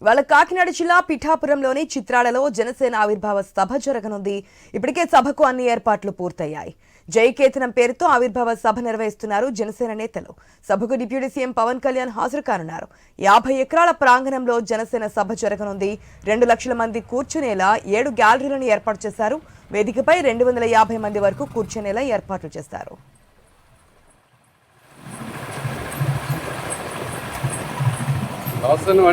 ఇవాళ కాకినాడ జిల్లా పిఠాపురంలోని చిత్రాలలో జనసేన ఆవిర్భావ సభ జరగనుంది. ఇప్పటికే సభకు అన్ని ఏర్పాట్లు పూర్తయ్యాయి. జయకేతనం పేరుతో ఆవిర్భావ సభ నిర్వహిస్తున్నారు జనసేన నేతలు. సభకు డిప్యూటీ సీఎం పవన్ కళ్యాణ్ హాజరు కానున్నారు. యాభై ఎకరాల ప్రాంగణంలో జనసేన సభ జరగనుంది. రెండు లక్షల మంది కూర్చునేలా ఏడు గ్యాలరీలను ఏర్పాటు చేశారు. వేదికపై రెండు వందల యాభై మంది వరకు కూర్చునేలా ఏర్పాట్లు చేశారు అవసరం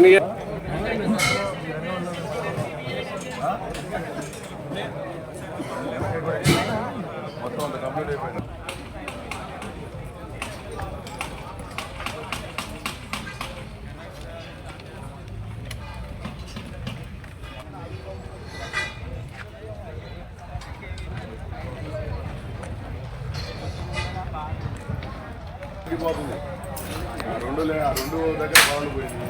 వన్ ఇయర్ ఆ రెండు లే- ఆ రెండు దగ్గర బాగుండి పోయింది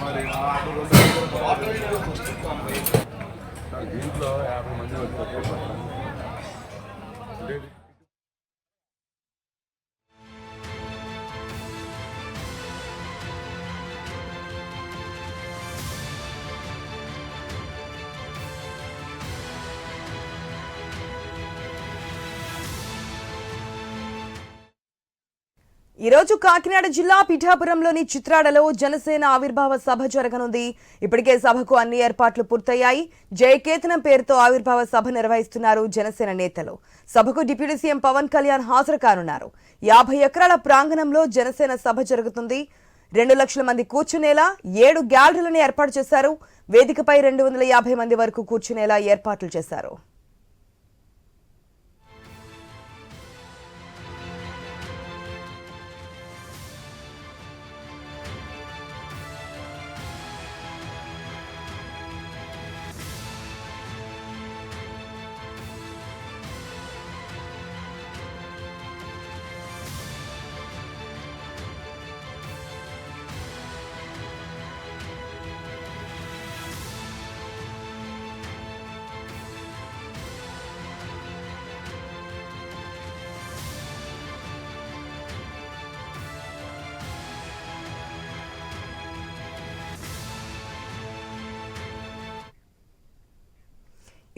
మరి ఆ రెండు దగ్గర బాగుంది. సార్, దీంట్లో యాభై మంది వచ్చారు ఈరోజు ఈ రోజు కాకినాడ జిల్లా పిఠాపురంలోని చిత్రాడలో జనసేన ఆవిర్భావ సభ జరగనుంది. ఇప్పటికే సభకు అన్ని ఏర్పాట్లు పూర్తయ్యాయి. జయకేతనం పేరుతో ఆవిర్భావ సభ నిర్వహిస్తున్నారు జనసేన నేతలు. సభకు డిప్యూటీ సీఎం పవన్ కళ్యాణ్ హాజరు కానున్నారు. యాభై ఎకరాల ప్రాంగణంలో జనసేన సభ జరుగుతుంది. రెండు లక్షల మంది కూర్చునేలా ఏడు గ్యాలరీలను ఏర్పాటు చేశారు. వేదికపై రెండు వందల యాభై మంది వరకు కూర్చునేలా ఏర్పాట్లు చేశారు.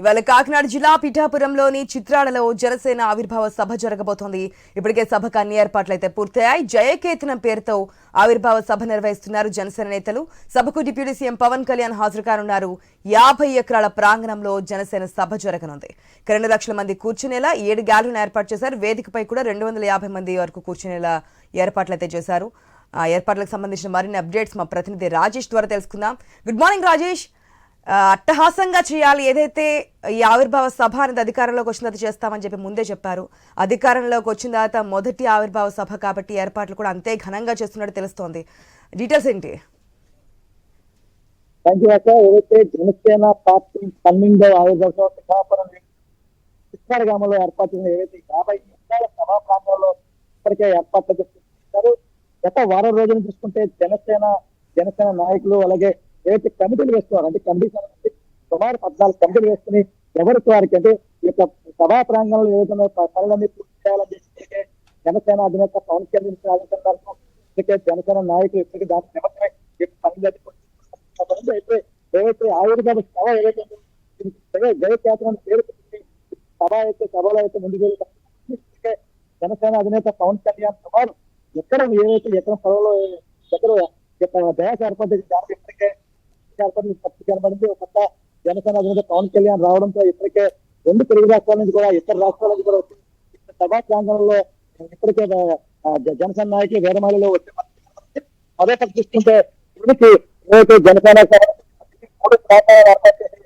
ఇవాళ కాకినాడ జిల్లా పిఠాపురంలోని చిత్రాలలో జనసేన ఆవిర్భావ సభ జరగబోతోంది. ఇప్పటికే సభకు అన్ని ఏర్పాట్లు అయితే పూర్తయ్యాయి. జయకేతనం పేరుతో ఆవిర్భావ సభ నిర్వహిస్తున్నారు జనసేన నేతలు. సభకు డిప్యూటీ సీఎం పవన్ కళ్యాణ్ హాజరు కానున్నారు యాభై ఎకరాల ప్రాంగణంలో జనసేన సభ జరగనుంది. రెండు లక్షల మంది కూర్చునేలా ఏడు గ్యాలరీని ఏర్పాటు చేశారు. వేదికపై కూడా రెండు వందల యాభై మంది వరకు కూర్చునేలా ఏర్పాట్లు అయితే చేశారు. ఆ ఏర్పాట్లకు సంబంధించిన మరిన్ని అప్డేట్స్ మా ప్రతినిధి రాజేష్ ద్వారా తెలుసుకుందాం. Good morning Rajesh. అట్టహాసంగా చేయాలి. ఏదైతే ఈ ఆవిర్భావ సభ అనేది అధికారంలోకి వచ్చిన తర్వాత చేస్తామని చెప్పి ముందే చెప్పారు. అధికారంలోకి వచ్చిన తర్వాత మొదటి ఆవిర్భావ సభ కాబట్టి ఏర్పాట్లు కూడా అంతే ఘనంగా చేస్తున్నట్టు తెలుస్తోంది. డీటెయిల్స్ ఏంటి? ఏదైతే జనసేన పార్టీ పన్నెండవ ఆవిర్భావ పిఠాపురం చిత్తాడ గ్రామంలో ఏర్పాటు చేసిన ఏవైతే యాభై ఎకరాల సభా ప్రాంతంలో ఇప్పటికే ఏర్పాట్లు చేస్తున్నారు. గత వారం రోజులు చూసుకుంటే జనసేన జనసేన నాయకులు అలాగే ఏవైతే కమిటీలు వేస్తున్నారు? అంటే కమిటీ సంబంధించి సుమారు పద్నాలుగు కమిటీలు వేసుకుని ఎవరికి వారికి అంటే ఈ యొక్క సభా ప్రాంగణంలో ఏదైతే పనులన్నీ పూర్తి చేయాలని చెప్పి జనసేన అధినేత పవన్ కళ్యాణ్ ఆలోచనలకు ఇప్పటికే జనసేన నాయకులు ఇప్పటికే దాని నిమగ్నమై పనులు అయితే ఏవైతే ఆయుర్వేద సభ ఏదైతే ఉందో, పేరు పెట్టి సభ అయితే సభలో అయితే ముందుకు ఇప్పటికే జనసేన అధినేత పవన్ కళ్యాణ్ సుమారు ఎక్కడ ఏవైతే ఎక్కడ సభలో ఎక్కడ దయాస ఏర్పాటు ఇప్పటికే ఏర్పాటు పత్రిక కనబడింది. ఒక కొత్త జనసేన అధినేత పవన్ కళ్యాణ్ రావడంతో ఇప్పటికే రెండు తెలుగు రాష్ట్రాల నుంచి కూడా ఇతర రాష్ట్రాల నుంచి కూడా వచ్చి సభా ప్రాంగణంలో ఇప్పటికే జనసేన నాయకులు వేరమాలలో వచ్చే మొదట చూస్తుంటే ఇప్పటికి రేపు జనసేన మూడు ప్రాంతాలు ఏర్పాటు చేసి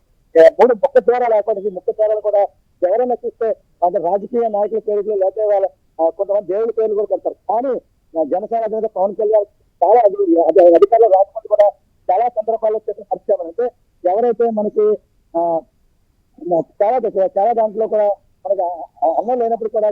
మూడు ముఖ్య ద్వారాలు ఏర్పాటు చేసి ముఖ్య ద్వారాలు కూడా ఎవరైనా చూస్తే అంటే రాజకీయ నాయకుల పేర్లు లేకపోతే వాళ్ళ కొంతమంది దేవుడి పేర్లు కూడా పెడతారు. కానీ జనసేన అధినేత పవన్ కళ్యాణ్ చాలా అది- అధికారులు రాకుండా చాలా సందర్భాల్లో చేసిన పరిశ్రమలు అంటే ఎవరైతే మనకి ఆ, చాలా దగ్గర- చాలా దాంట్లో కూడా మనకి అన్నం లేనప్పుడు కూడా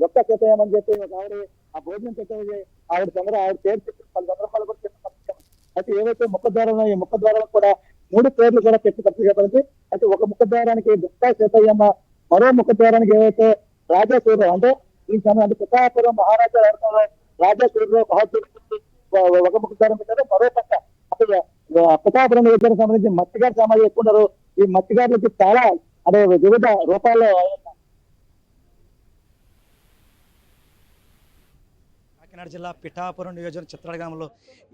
గొప్ప చేతయ్యమని చెప్పి ఒక ఆవిడ ఆ భోజనం పెట్టేది ఆవిడ తొందర ఆవిడ పేరు చెప్పిన పలు సందర్భాలు కూడా చెప్పిన పరిశ్రమ అయితే ఏవైతే ముఖ ద్వారాలు ఈ ముఖ ద్వారాలు కూడా మూడు పేర్లు కూడా పెట్టి పత్రిక పడింది అయితే ఒక ముఖ ద్వారానికి దుక్కా చేతయ్యమ్మ మరో ముఖ ద్వారానికి ఏవైతే రాజా సూర్య అంటే ఈ సమయం అంటే పిఠాపురం మహారాజా రాజా సూర్య మహాసూర్యుడు ఒక ముఖ ద్వారం పెట్టారు మరో పక్క అసలు పిఠాపురం నియోజకవర్గం సంబంధించి మత్స్యకార సమాజం ఎక్కువ ఉన్నారు. ఈ మత్స్యకారులకి చాలా అదే వివిధ రూపాల్లో కాకినాడ జిల్లా పిఠాపురం నియోజకవర్గం చిత్రాల గ్రామంలో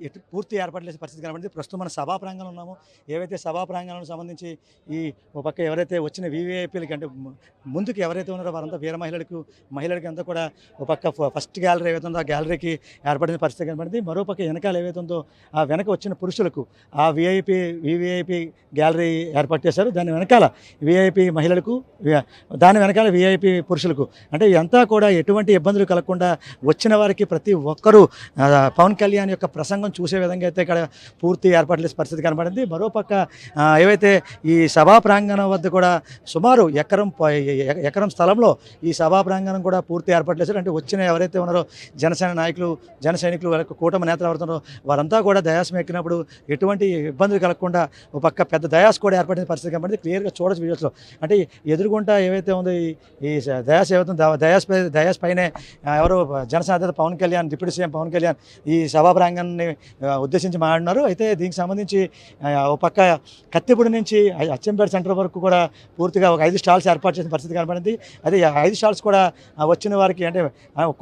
ఎటు పూర్తి ఏర్పాట్లు చేసే పరిస్థితి కనబడింది. ప్రస్తుతం మన సభా ప్రాంగణంలో ఉన్నాము. ఏవైతే సభా ప్రాంగణానికి సంబంధించి ఈ ఒక పక్క ఎవరైతే వచ్చిన వీవీఐపీలకి అంటే ముందుకు ఎవరైతే ఉన్నారో వారంతా వీర మహిళలకు మహిళలకి అంతా కూడా ఒక పక్క ఫస్ట్ గ్యాలరీ ఏవైతే ఉందో ఆ గ్యాలరీకి ఏర్పడిన పరిస్థితి కనబడింది. మరో పక్క వెనకాల ఏవైతే ఉందో ఆ వెనక వచ్చిన పురుషులకు ఆ విఐపి వివిఐపి గ్యాలరీ ఏర్పాటు చేశారు. దాని వెనకాల విఐపి మహిళలకు దాని వెనకాల విఐపి పురుషులకు అంటే ఇదంతా కూడా ఎటువంటి ఇబ్బందులు కలగకుండా వచ్చిన వారికి ప్రతి ఒక్కరూ పవన్ కళ్యాణ్ యొక్క ప్రసంగం చూసే విధంగా అయితే ఇక్కడ పూర్తి ఏర్పాట్లు చేసే పరిస్థితి కనబడింది. మరోపక్క ఏవైతే ఈ సభా ప్రాంగణం వద్ద కూడా సుమారు ఎకరం ఎకరం స్థలంలో ఈ సభా ప్రాంగణం కూడా పూర్తి ఏర్పాట్లు చేశారు అంటే వచ్చిన ఎవరైతే ఉన్నారో జనసేన నాయకులు జన సైనికులు వాళ్ళ కూటమి నేతలు ఎవరుతున్నారో వారంతా కూడా దయాసం ఎక్కినప్పుడు ఎటువంటి ఇబ్బందులు కలగకుండా ఒక పక్క పెద్ద దయాస్ కూడా ఏర్పడిన పరిస్థితి కనబడింది. క్లియర్గా చూడొచ్చు వీడియోస్లో. అంటే ఎదురుగుంటా ఏవైతే ఉందో ఈ దయాస్ ఏవైతే దయాస్ దయాస్ పైనే ఎవరు జనసేన పవన్ కళ్యాణ్ డిప్యూటీ సీఎం పవన్ కళ్యాణ్ ఈ సభా ప్రాంగణాన్ని ఉద్దేశించి మాట్లాడినారు. అయితే దీనికి సంబంధించి ఒక పక్క కత్తిపూడి నుంచి అచ్చంపేట సెంటర్ వరకు కూడా పూర్తిగా ఒక ఐదు స్టాల్స్ ఏర్పాటు చేసిన పరిస్థితి కనబడింది. అదే ఐదు స్టాల్స్ కూడా వచ్చిన వారికి అంటే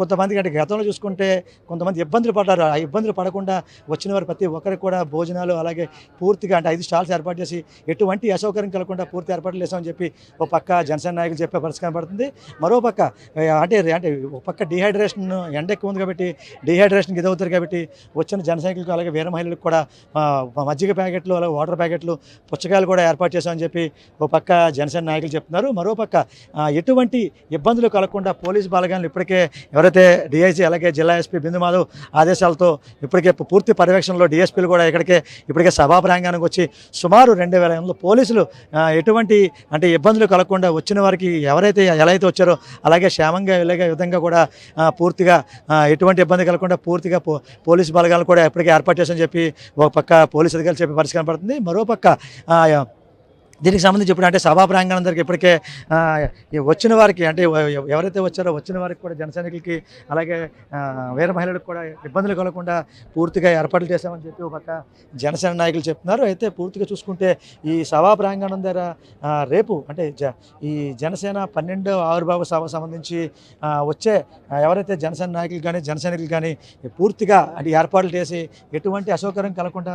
కొంతమందికి అంటే గతంలో చూసుకుంటే కొంతమంది ఇబ్బందులు పడ్డారు. ఆ ఇబ్బందులు పడకుండా వచ్చిన వారు ప్రతి ఒక్కరికి కూడా భోజనాలు అలాగే పూర్తిగా అంటే ఐదు స్టాల్స్ ఏర్పాటు చేసి ఎటువంటి అసౌకర్యం కలగకుండా పూర్తి ఏర్పాట్లు చేసామని చెప్పి ఒక పక్క జనసేన నాయకులు చెప్పే పరిస్థితి కనబడుతుంది. మరో పక్క అంటే అంటే ఒక పక్క డిహైడ్రేషన్ ఎండ ఎక్కువ ఉంది కాబట్టి డిహైడ్రేషన్కి ఇదవుతారు కాబట్టి వచ్చిన జన అలాగే వీర మహిళలకు కూడా మజ్జిగ ప్యాకెట్లు అలాగే వాటర్ ప్యాకెట్లు పుచ్చకాయలు కూడా ఏర్పాటు చేశామని చెప్పి ఒక పక్క జనసేన నాయకులు చెప్తున్నారు. మరో పక్క ఎటువంటి ఇబ్బందులు కలగకుండా పోలీస్ బలగాలను ఇప్పటికే ఎవరైతే డిఐజీ అలాగే జిల్లా ఎస్పీ బిందు మాధవ్ ఆదేశాలతో ఇప్పటికే పూర్తి పర్యవేక్షణలో డిఎస్పీలు కూడా ఇక్కడికే ఇప్పటికే సభా ప్రాంగణానికి వచ్చి సుమారు రెండు వేల ఎనిమిదిలో పోలీసులు ఎటువంటి అంటే ఇబ్బందులు కలగకుండా వచ్చిన వారికి ఎవరైతే ఎలా అయితే వచ్చారో అలాగే క్షేమంగా వెళ్ళగే విధంగా కూడా పూర్తిగా ఎటువంటి ఎటువంటి ఇబ్బంది కలగకుండా పూర్తిగా పో పోలీసు బలగాలను కూడా ఎప్పటికీ ఏర్పాటు చేసని చెప్పి ఒక పక్క పోలీసు అధికారులు చెప్పే పరిస్థితి కనపడుతుంది. మరో పక్క దీనికి సంబంధించి ఇప్పుడు అంటే సభా ప్రాంగణం దగ్గర ఇప్పటికే వచ్చిన వారికి అంటే ఎవరైతే వచ్చారో వచ్చిన వారికి కూడా జన సైనికులకి అలాగే ఆ, వేరే మహిళలకు కూడా ఇబ్బందులు కలగకుండా పూర్తిగా ఏర్పాట్లు చేశామని చెప్పి ఒక పక్క జనసేన నాయకులు చెప్తున్నారు. అయితే పూర్తిగా చూసుకుంటే ఈ సభా ప్రాంగణం దగ్గర రేపు అంటే జ ఈ జనసేన పన్నెండో ఆవిర్భావ సభ సంబంధించి వచ్చే ఎవరైతే జనసేన నాయకులు కానీ జన సైనికులు కానీ పూర్తిగా అంటే ఏర్పాట్లు చేసి ఎటువంటి అసౌకర్యం కలగకుండా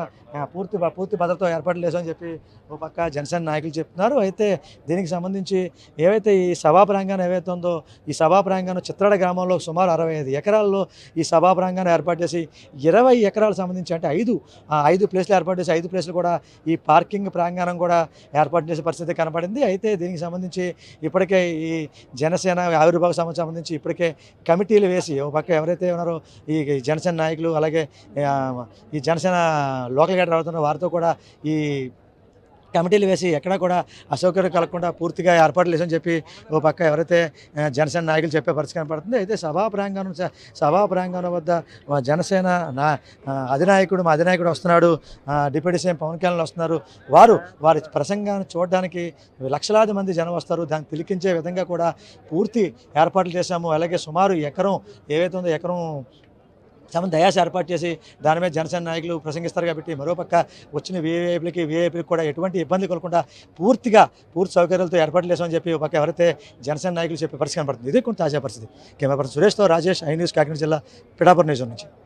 పూర్తి పూర్తి భద్రత ఏర్పాట్లు చేశామని చెప్పి ఒక పక్క జనసేన నాయకులు చెప్తున్నారు. అయితే దీనికి సంబంధించి ఏవైతే ఈ సభా ప్రాంగణం ఏవైతే ఉందో ఈ సభా ప్రాంగణం చిత్రాడ గ్రామంలో సుమారు అరవై ఐదు ఎకరాల్లో ఈ సభా ప్రాంగణం ఏర్పాటు చేసి ఇరవై ఎకరాలకు సంబంధించి అంటే ఐదు ఆ ఐదు ప్లేస్లు ఏర్పాటు చేసి ఐదు ప్లేస్లు కూడా ఈ పార్కింగ్ ప్రాంగణం కూడా ఏర్పాటు చేసే పరిస్థితి కనపడింది. అయితే దీనికి సంబంధించి ఇప్పటికే ఈ జనసేన ఆవిర్భావ సభకు సంబంధించి ఇప్పటికే కమిటీలు వేసి ఒక పక్క ఎవరైతే ఉన్నారో ఈ జనసేన నాయకులు అలాగే ఈ జనసేన లోకల్ గేటర్ అవుతున్న వారితో కూడా ఈ కమిటీలు వేసి ఎక్కడా కూడా అసౌకర్యం కలగకుండా పూర్తిగా ఏర్పాట్లు లేదని చెప్పి ఓ పక్క ఎవరైతే జనసేన నాయకులు చెప్పే పరిస్థితి కనపడుతుంది. అయితే సభా ప్రాంగణం సభా ప్రాంగణం వద్ద జనసేన నా అధినాయకుడు మా అధినాయకుడు వస్తున్నాడు. డిప్యూటీ సీఎం పవన్ కళ్యాణ్ వస్తున్నారు. వారు వారి ప్రసంగాన్ని చూడడానికి లక్షలాది మంది జనం వస్తారు. దాన్ని తిలికించే విధంగా కూడా పూర్తి ఏర్పాట్లు చేశాము. అలాగే సుమారు ఎకరం ఏవైతే ఉందో ఎకరం సంబంధ దయాస ఏర్పాటు చేసి దాని మీద జనసేన నాయకులు ప్రసంగిస్తారు కాబట్టి మరోపక్క వచ్చిన వీఐపీలకి వీఐపీలకు కూడా ఎటువంటి ఇబ్బంది కలగకుండా పూర్తిగా పూర్తి సౌకర్యాలతో ఏర్పాట్లు చేసామని చెప్పి ఒక ఎవరైతే జనసేన నాయకులు చెప్పే పరిస్థితి కనబడుతుంది ఇది కొంత తాజా పరిస్థితి. కెమెరా పర్సన్ సురేష్తో రాజేష్ ఐ న్యూస్ కాకినాడ జిల్లా పిఠాపురం నియోజకవర్గం నుంచి.